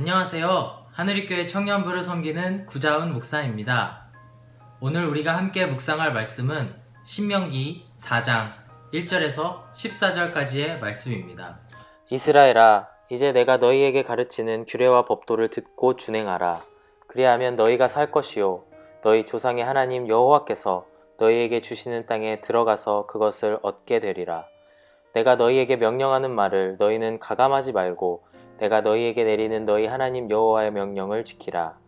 안녕하세요. 하늘이교회 청년부를 섬기는 구자훈 목사입니다. 오늘 우리가 함께 묵상할 말씀은 신명기 4장 1절에서 14절까지의 말씀입니다. 이스라엘아, 이제 내가 너희에게 가르치는 규례와 법도를 듣고 준행하라. 그리하면 너희가 살 것이요. 너희 조상의 하나님 여호와께서 너희에게 주시는 땅에 들어가서 그것을 얻게 되리라. 내가 너희에게 명령하는 말을 너희는 가감하지 말고 내가 너희에게 내리는 너희 하나님 여호와의 명령을 지키라.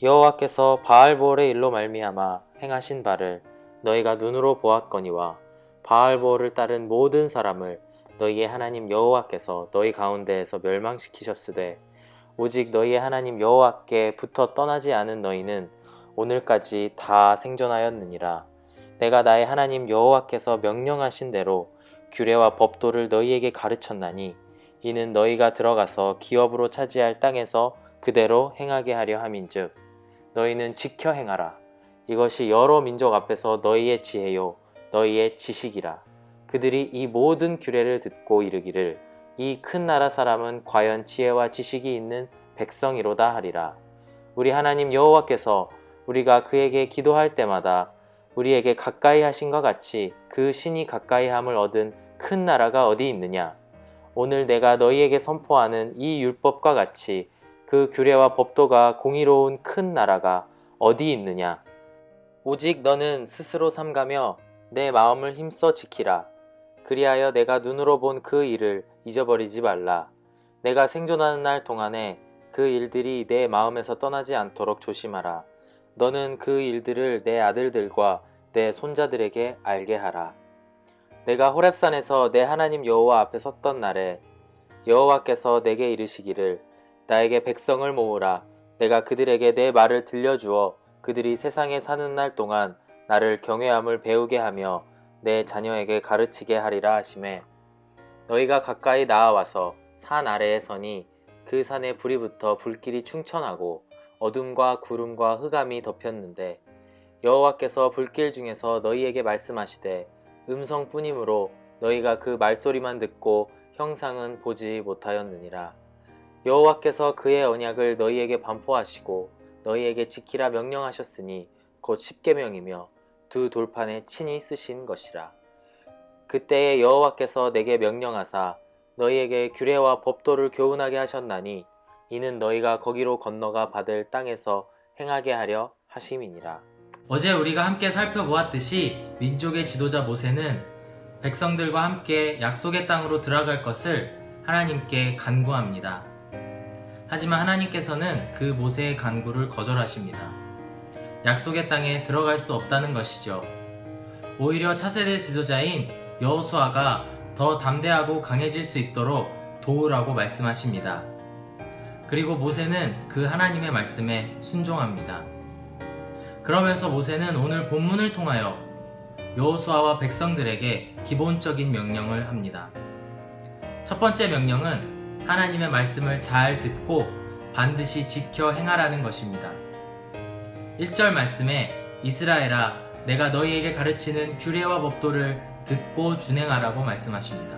여호와께서 바알보올의 일로 말미암아 행하신 바를 너희가 눈으로 보았거니와 바알보올을 따른 모든 사람을 너희의 하나님 여호와께서 너희 가운데에서 멸망시키셨으되 오직 너희의 하나님 여호와께 붙어 떠나지 않은 너희는 오늘까지 다 생존하였느니라. 내가 나의 하나님 여호와께서 명령하신 대로 규례와 법도를 너희에게 가르쳤나니 이는 너희가 들어가서 기업으로 차지할 땅에서 그대로 행하게 하려 함인즉 너희는 지켜 행하라. 이것이 여러 민족 앞에서 너희의 지혜요 너희의 지식이라. 그들이 이 모든 규례를 듣고 이르기를 이 큰 나라 사람은 과연 지혜와 지식이 있는 백성이로다 하리라. 우리 하나님 여호와께서 우리가 그에게 기도할 때마다 우리에게 가까이 하신 것 같이 그 신이 가까이 함을 얻은 큰 나라가 어디 있느냐? 오늘 내가 너희에게 선포하는 이 율법과 같이 그 규례와 법도가 공의로운 큰 나라가 어디 있느냐? 오직 너는 스스로 삼가며 내 마음을 힘써 지키라. 그리하여 내가 눈으로 본 그 일을 잊어버리지 말라. 내가 생존하는 날 동안에 그 일들이 내 마음에서 떠나지 않도록 조심하라. 너는 그 일들을 내 아들들과 내 손자들에게 알게 하라. 내가 호렙산에서 내 하나님 여호와 앞에 섰던 날에 여호와께서 내게 이르시기를 나에게 백성을 모으라. 내가 그들에게 내 말을 들려주어 그들이 세상에 사는 날 동안 나를 경외함을 배우게 하며 내 자녀에게 가르치게 하리라 하심에 너희가 가까이 나아와서 산 아래에 서니 그 산에 불이 붙어 불길이 충천하고 어둠과 구름과 흑암이 덮였는데 여호와께서 불길 중에서 너희에게 말씀하시되 음성뿐이므로 너희가 그 말소리만 듣고 형상은 보지 못하였느니라 여호와께서 그의 언약을 너희에게 반포하시고 너희에게 지키라 명령하셨으니 곧 십계명이며 두 돌판에 친히 쓰신 것이라 그때에 여호와께서 내게 명령하사 너희에게 규례와 법도를 교훈하게 하셨나니 이는 너희가 거기로 건너가 받을 땅에서 행하게 하려 하심이니라. 어제 우리가 함께 살펴보았듯이 민족의 지도자 모세는 백성들과 함께 약속의 땅으로 들어갈 것을 하나님께 간구합니다. 하지만 하나님께서는 그 모세의 간구를 거절하십니다. 약속의 땅에 들어갈 수 없다는 것이죠. 오히려 차세대 지도자인 여호수아가 더 담대하고 강해질 수 있도록 도우라고 말씀하십니다. 그리고 모세는 그 하나님의 말씀에 순종합니다. 그러면서 모세는 오늘 본문을 통하여 여호수아와 백성들에게 기본적인 명령을 합니다. 첫 번째 명령은 하나님의 말씀을 잘 듣고 반드시 지켜 행하라는 것입니다. 1절 말씀에 이스라엘아 내가 너희에게 가르치는 규례와 법도를 듣고 준행하라고 말씀하십니다.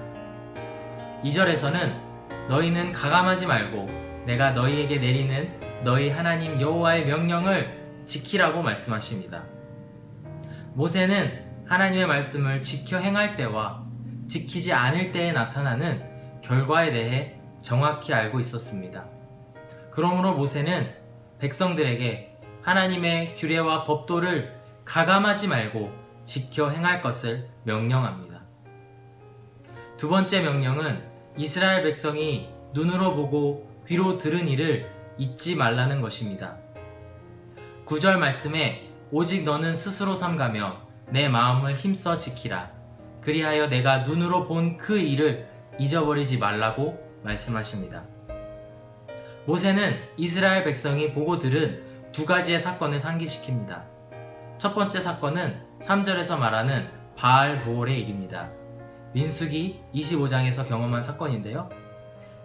2절에서는 너희는 가감하지 말고 내가 너희에게 내리는 너희 하나님 여호와의 명령을 지키라고 말씀하십니다. 모세는 하나님의 말씀을 지켜 행할 때와 지키지 않을 때에 나타나는 결과에 대해 정확히 알고 있었습니다. 그러므로 모세는 백성들에게 하나님의 규례와 법도를 가감하지 말고 지켜 행할 것을 명령합니다. 두 번째 명령은 이스라엘 백성이 눈으로 보고 귀로 들은 일을 잊지 말라는 것입니다. 9절 말씀에 오직 너는 스스로 삼가며 내 마음을 힘써 지키라. 그리하여 내가 눈으로 본 그 일을 잊어버리지 말라고 말씀하십니다. 모세는 이스라엘 백성이 보고 들은 두 가지의 사건을 상기시킵니다. 첫 번째 사건은 3절에서 말하는 바알 부올의 일입니다. 민수기 25장에서 경험한 사건인데요.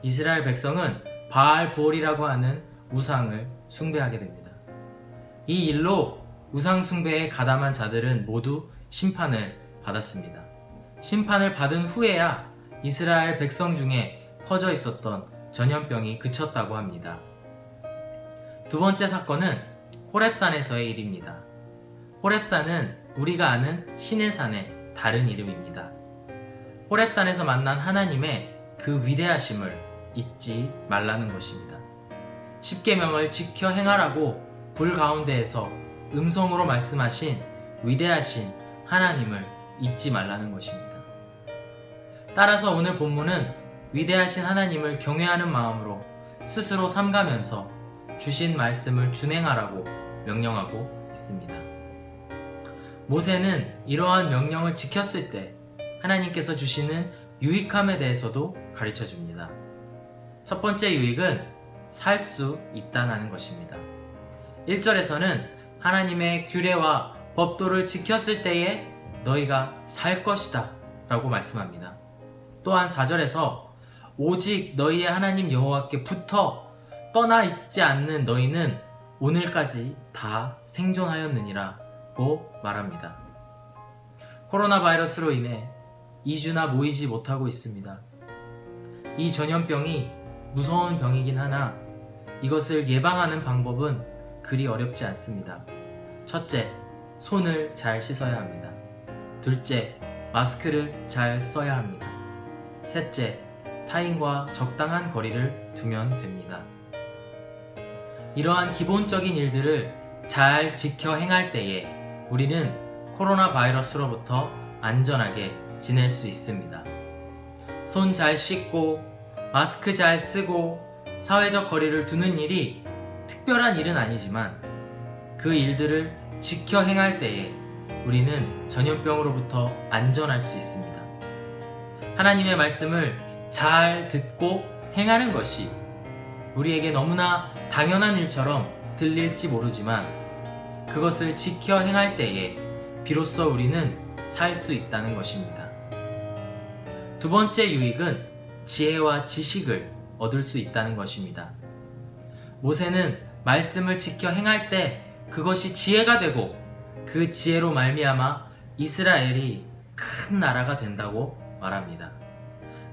이스라엘 백성은 바알 부올이라고 하는 우상을 숭배하게 됩니다. 이 일로 우상 숭배에 가담한 자들은 모두 심판을 받았습니다. 심판을 받은 후에야 이스라엘 백성 중에 퍼져 있었던 전염병이 그쳤다고 합니다. 두 번째 사건은 호랩산에서의 일입니다. 호랩산은 우리가 아는 신의 산의 다른 이름입니다. 호랩산에서 만난 하나님의 그 위대하심을 잊지 말라는 것입니다. 십계명을 지켜 행하라고 불 가운데에서 음성으로 말씀하신 위대하신 하나님을 잊지 말라는 것입니다. 따라서 오늘 본문은 위대하신 하나님을 경외하는 마음으로 스스로 삼가면서 주신 말씀을 준행하라고 명령하고 있습니다. 모세는 이러한 명령을 지켰을 때 하나님께서 주시는 유익함에 대해서도 가르쳐 줍니다. 첫 번째 유익은 살 수 있다는 것입니다. 1절에서는 하나님의 규례와 법도를 지켰을 때에 너희가 살 것이다 라고 말씀합니다. 또한 4절에서 오직 너희의 하나님 여호와께 붙어 떠나 있지 않는 너희는 오늘까지 다 생존하였느니라고 말합니다. 코로나 바이러스로 인해 2주나 모이지 못하고 있습니다. 이 전염병이 무서운 병이긴 하나 이것을 예방하는 방법은 그리 어렵지 않습니다. 첫째, 손을 잘 씻어야 합니다. 둘째, 마스크를 잘 써야 합니다. 셋째, 타인과 적당한 거리를 두면 됩니다. 이러한 기본적인 일들을 잘 지켜 행할 때에 우리는 코로나 바이러스로부터 안전하게 지낼 수 있습니다. 손 잘 씻고, 마스크 잘 쓰고, 사회적 거리를 두는 일이 특별한 일은 아니지만 그 일들을 지켜 행할 때에 우리는 전염병으로부터 안전할 수 있습니다. 하나님의 말씀을 잘 듣고 행하는 것이 우리에게 너무나 당연한 일처럼 들릴지 모르지만 그것을 지켜 행할 때에 비로소 우리는 살 수 있다는 것입니다. 두 번째 유익은 지혜와 지식을 얻을 수 있다는 것입니다. 모세는 말씀을 지켜 행할 때 그것이 지혜가 되고 그 지혜로 말미암아 이스라엘이 큰 나라가 된다고 말합니다.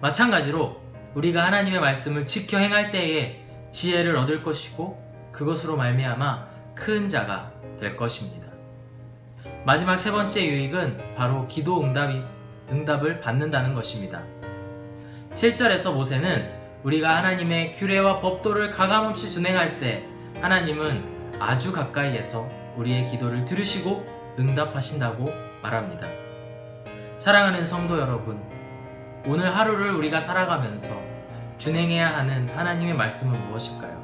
마찬가지로 우리가 하나님의 말씀을 지켜 행할 때에 지혜를 얻을 것이고 그것으로 말미암아 큰 자가 될 것입니다. 마지막 세 번째 유익은 바로 기도 응답이, 응답을 받는다는 것입니다. 7절에서 모세는 우리가 하나님의 규례와 법도를 가감없이 준행할 때 하나님은 아주 가까이에서 우리의 기도를 들으시고 응답하신다고 말합니다. 사랑하는 성도 여러분, 오늘 하루를 우리가 살아가면서 준행해야 하는 하나님의 말씀은 무엇일까요?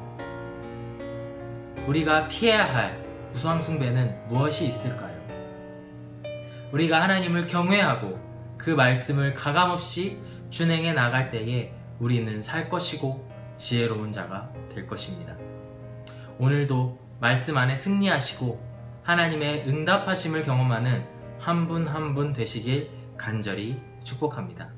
우리가 피해야 할 우상숭배는 무엇이 있을까요? 우리가 하나님을 경외하고 그 말씀을 가감없이 준행해 나갈 때에 우리는 살 것이고 지혜로운 자가 될 것입니다. 오늘도 말씀 안에 승리하시고 하나님의 응답하심을 경험하는 한 분 한분 되시길 간절히 축복합니다.